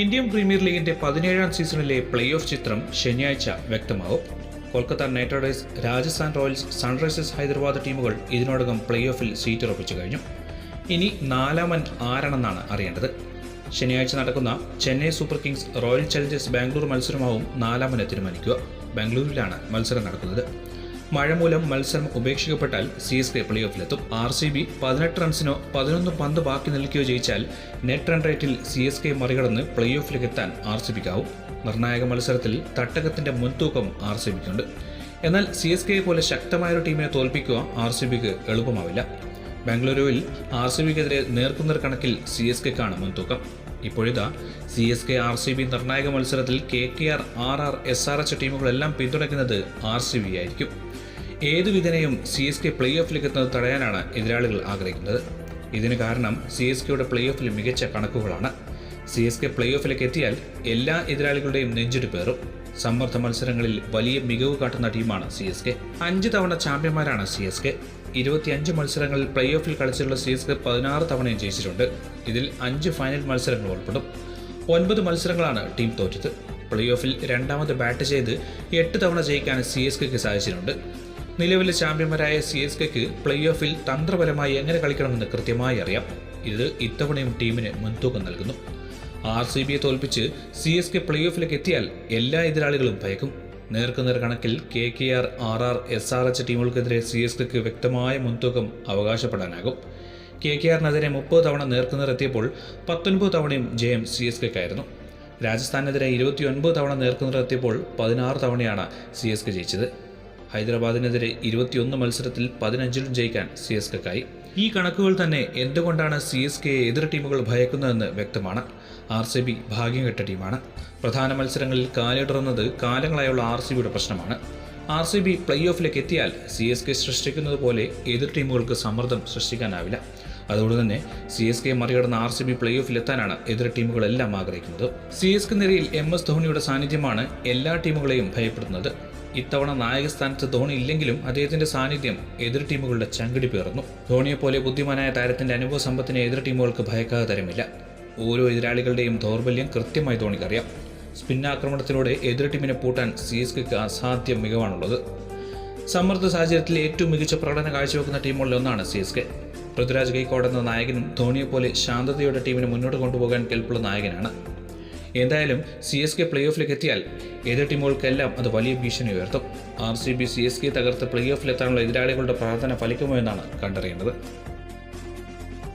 Indian premier ലീഗിന്റെ പതിനേഴാം സീസണിലെ പ്ലേ ഓഫ് ചിത്രം ശനിയാഴ്ച വ്യക്തമാവും. Kolkata knight riders Rajasthan royals sunrisers Hyderabad ടീമുകൾ ഇതിനോടകം പ്ലേ ഓഫിൽ സീറ്റ് ഉറപ്പിച്ചു കഴിഞ്ഞു. ഇനി നാലാമൻ ആരാണെന്നാണ് അറിയേണ്ടത്? ശനിയാഴ്ച നടക്കുന്ന Chennai super kings royal challengers Bangalore മത്സരമാവും നാലാമനെ തീരുമാനിക്കുക. ബാംഗ്ലൂരിലാണ് മത്സരം നടക്കുന്നത്. മഴ മൂലം മത്സരം ഉപേക്ഷിക്കപ്പെട്ടാൽ സി എസ് കെ പ്ലേ ഓഫിലെത്തും ആർ സി ബി പതിനെട്ട് റൺസിനോ പതിനൊന്ന് പന്ത് ബാക്കി നിൽക്കുകയോ ജയിച്ചാൽ നെറ്റ് റൺ റേറ്റിൽ സി എസ് കെ മറികടന്ന് പ്ലേ ഓഫിലേക്ക് എത്താൻ ആർ സി ബിക്കാവും നിർണായക മത്സരത്തിൽ തട്ടകത്തിന്റെ മുൻതൂക്കം ആർ സി ബിക്കുണ്ട് എന്നാൽ സി എസ് കെയെ പോലെ ശക്തമായൊരു ടീമിനെ തോൽപ്പിക്കുക ആർ സി ബിക്ക് എളുപ്പമാവില്ല. ബാംഗ്ലൂരുവിൽ ആർ സി ബിക്കെതിരെ നേർക്കുന്നൊരു കണക്കിൽ സി എസ് കെക്കാണ് മുൻതൂക്കം. ഇപ്പോഴിതാ C S K R C B നിർണായക മത്സരത്തിൽ K K R R R S R H ടീമുകളെല്ലാം പിന്തുണയ്ക്കുന്നത് ആർ സി ബി ആയിരിക്കും. ഏതു വിധനയും സി എസ് കെ പ്ലേ ഓഫിലേക്ക് എത്തുന്നത് തടയാനാണ് എതിരാളികൾ ആഗ്രഹിക്കുന്നത്. ഇതിന് കാരണം സി എസ് കെയുടെ പ്ലേ ഓഫിൽ മികച്ച കണക്കുകളാണ്. സി എസ് കെ പ്ലേ ഓഫിലേക്ക് എത്തിയാൽ എല്ലാ എതിരാളികളുടെയും നെഞ്ചിടിപ്പേറും. സമ്മർദ്ദ മത്സരങ്ങളിൽ വലിയ മികവ് കാട്ടുന്ന ടീമാണ് സി എസ് കെ. അഞ്ച് തവണ ചാമ്പ്യന്മാരാണ് സി എസ് കെ. ഇരുപത്തിയഞ്ച് മത്സരങ്ങളിൽ പ്ലേ ഓഫിൽ കളിച്ചിട്ടുള്ള സി എസ് കെ പതിനാറ് തവണയും ജയിച്ചിട്ടുണ്ട്. ഇതിൽ അഞ്ച് ഫൈനൽ മത്സരങ്ങൾ ഉൾപ്പെടും. ഒൻപത് മത്സരങ്ങളാണ് ടീം തോറ്റത്. പ്ലേ ഓഫിൽ രണ്ടാമത് ബാറ്റ് ചെയ്ത് എട്ട് തവണ ജയിക്കാൻ സി എസ് കെക്ക് സാധിച്ചിട്ടുണ്ട്. നിലവിലെ ചാമ്പ്യന്മാരായ സി എസ് കെക്ക് പ്ലേ ഓഫിൽ തന്ത്രപരമായി എങ്ങനെ കളിക്കണമെന്ന് കൃത്യമായി അറിയാം. ഇത് ഇത്തവണയും ടീമിന് മുൻതൂക്കം നൽകുന്നു. ആർ സി ബിയെ തോൽപ്പിച്ച് സി എസ് കെ പ്ലേ ഓഫിലേക്ക് എത്തിയാൽ എല്ലാ എതിരാളികളും ഭയക്കും. നേർക്കുനേർ കണക്കിൽ K K R R R S R H ടീമുകൾക്കെതിരെ C S കെക്ക് വ്യക്തമായ മുൻതൂക്കം അവകാശപ്പെടാനാകും. കെ കെ ആറിനെതിരെ മുപ്പത് തവണ നേർക്കുനേർ എത്തിയപ്പോൾ പത്തൊൻപത് തവണയും ജയം സി എസ് കെക്കായിരുന്നു. രാജസ്ഥാനെതിരെ ഇരുപത്തിയൊൻപത് തവണ നേർക്കുനേർ എത്തിയപ്പോൾ പതിനാറ് തവണയാണ് സി എസ് കെ ജയിച്ചത്. ഹൈദരാബാദിനെതിരെ ഇരുപത്തിയൊന്ന് മത്സരത്തിൽ പതിനഞ്ചിലും ജയിക്കാൻ സി എസ് കെക്കായി. ഈ കണക്കുകൾ തന്നെ എന്തുകൊണ്ടാണ് സി എസ് കെ എതിർ ടീമുകൾ ഭയക്കുന്നതെന്ന് വ്യക്തമാണ്. ആർ സി ബി ഭാഗ്യം കെട്ട ടീമാണ്. പ്രധാന മത്സരങ്ങളിൽ കാലിടറുന്നത് കാലങ്ങളായുള്ള ആർ സി ബിയുടെ പ്രശ്നമാണ്. ആർ സി ബി പ്ലേ ഓഫിലേക്ക് എത്തിയാൽ സി എസ് കെ സൃഷ്ടിക്കുന്നത് പോലെ എതിർ ടീമുകൾക്ക് സമ്മർദ്ദം സൃഷ്ടിക്കാനാവില്ല. അതുകൊണ്ട് തന്നെ സി എസ് കെ മറികടന്ന ആർ സി ബി പ്ലേ ഓഫിൽ എത്താനാണ് എതിർ ടീമുകളെല്ലാം ആഗ്രഹിക്കുന്നത്. സി എസ് കെ നിരയിൽ എം എസ് ധോണിയുടെ സാന്നിധ്യമാണ് എല്ലാ ടീമുകളെയും ഭയപ്പെടുന്നത് ഇത്തവണ നായക സ്ഥാനത്ത് ധോണി ഇല്ലെങ്കിലും അദ്ദേഹത്തിന്റെ സാന്നിധ്യം എതിർ ടീമുകളുടെ ചങ്കിടി പേർന്നു ധോണിയെപ്പോലെ ബുദ്ധിമാനായ താരത്തിന്റെ അനുഭവ സമ്പത്തിനെ എതിർ ടീമുകൾക്ക് ഭയക്കാതെ തരമില്ല. ഓരോ എതിരാളികളുടെയും ദൗർബല്യം കൃത്യമായി ധോണിക്കറിയാം ആക്രമണത്തിലൂടെ എതിർ ടീമിനെ പൂട്ടാൻ സി എസ് കെക്ക് അസാധ്യം മികവാണുള്ളത്. സമ്മർദ്ദ സാഹചര്യത്തിൽ ഏറ്റവും മികച്ച പ്രകടനം കാഴ്ചവെക്കുന്ന ടീമുകളിലൊന്നാണ് C S K. Prithviraj Gaikwad എന്ന നായകനും ധോണിയെപ്പോലെ ശാന്തതയോടെ ടീമിനെ മുന്നോട്ട് കൊണ്ടുപോകാൻ കെൽപ്പുള്ള നായകനാണ്. എന്തായാലും സി എസ് കെ പ്ലേ ഓഫിലേക്ക് എത്തിയാൽ എതിർ ടീമുകൾക്കെല്ലാം അത് വലിയ ഭീഷണി ഉയർത്തും. R C B C S K തകർത്ത് പ്ലേ ഓഫിലെത്താനുള്ള എതിരാളികളുടെ പ്രാർത്ഥന ഫലിക്കുമോ എന്നാണ് കണ്ടറിയേണ്ടത്.